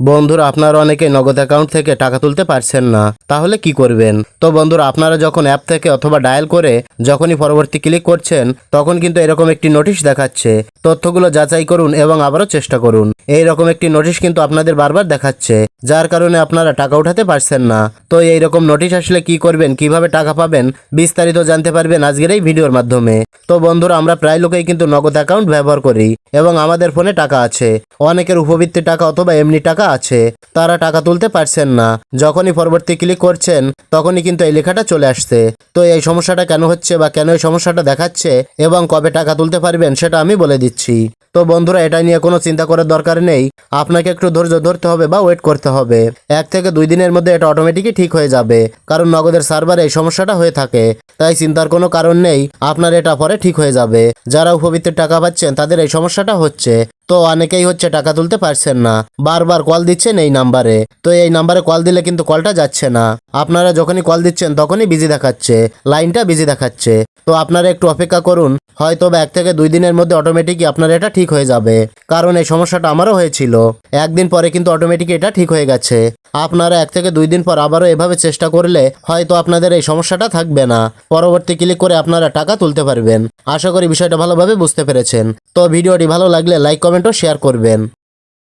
বন্ধুরা, আপনারা অনেকে নগদ অ্যাকাউন্ট থেকে টাকা তুলতে পারছেন না। তাহলে কি করবেন? তো বন্ধুরা, আপনারা যখন অ্যাপ থেকে অথবা ডায়াল করে যখনই পরবর্তী ক্লিক করছেন, তখন কিন্তু এরকম একটি নোটিশ দেখাচ্ছে। তথ্যগুলো যাচাই করুন এবং আবারও চেষ্টা করুন। এই রকম একটি নোটিশ কিন্তু আপনাদের বারবার দেখাচ্ছে, যার কারণে আপনারা টাকা উঠাতে পারছেন না। তো এই রকম নোটিশ আসলে কি করবেন, কীভাবে টাকা পাবেন, বিস্তারিত জানতে পারবেন আজকের এই ভিডিওর মাধ্যমে। তো বন্ধুরা, আমরা প্রায় লোকেই কিন্তু নগদ অ্যাকাউন্ট ব্যবহার করি। এবং আমাদের ফোনে টাকা আছে। অনেকের উপবৃত্তি টাকা অথবা এমনি টাকা আছে। তারা টাকা তুলতে পারছেন না। যখনই পরবর্তী ক্লিক করছেন, তখনই কিন্তু এই লেখাটা চলে আসছে। তো এই সমস্যাটা কেন হচ্ছে বা কেন এই সমস্যাটা দেখাচ্ছে এবং কবে টাকা তুলতে পারবেন, সেটা আমি বলে দিচ্ছি। তো বন্ধুরা, এটা নিয়ে কোনো চিন্তা করার দরকার নেই। আপনাকে একটু ধৈর্য ধরতে হবে বা ওয়েট করতে হবে। এক থেকে দুই দিনের মধ্যে এটা অটোমেটিকই ঠিক হয়ে যাবে। কারণ নগদের সার্ভারে এই সমস্যাটা হয়ে থাকে। তাই চিন্তার কোনো কারণ নেই। আপনার এটা পরে ঠিক হয়ে যাবে। যারা উপবৃত্তির টাকা পাচ্ছেন, তাদের এই সমস্যাটা হচ্ছে। তো অনেকেই হচ্ছে টাকা তুলতে পারছেন না। বারবার কল দিচ্ছেন এই নাম্বারে তো এই নাম্বারে কল দিলে কিন্তু কলটা যাচ্ছে না। আপনারা যখনই কল দিচ্ছেন তখনই বিজি দেখাচ্ছে। লাইনটা বিজি দেখাচ্ছে। তো আপনারা একটু অপেক্ষা করুন। হয়তো বা এক থেকে দুই দিনের মধ্যে অটোমেটিকই আপনার এটা ঠিক হয়ে যাবে। কারণ এই সমস্যাটা আমারও হয়েছিল। একদিন পরে কিন্তু অটোমেটিক এটা ঠিক হয়ে গেছে। আপনারা এক থেকে দুই দিন পর আবারও এভাবে চেষ্টা করলে হয়তো আপনাদের এই সমস্যাটা থাকবে না। পরবর্তী ক্লিক করে আপনারা টাকা তুলতে পারবেন। আশা করি বিষয়টা ভালোভাবে বুঝতে পেরেছেন। তো ভিডিওটি ভালো লাগলে লাইক কমেন্ট ও শেয়ার করবেন।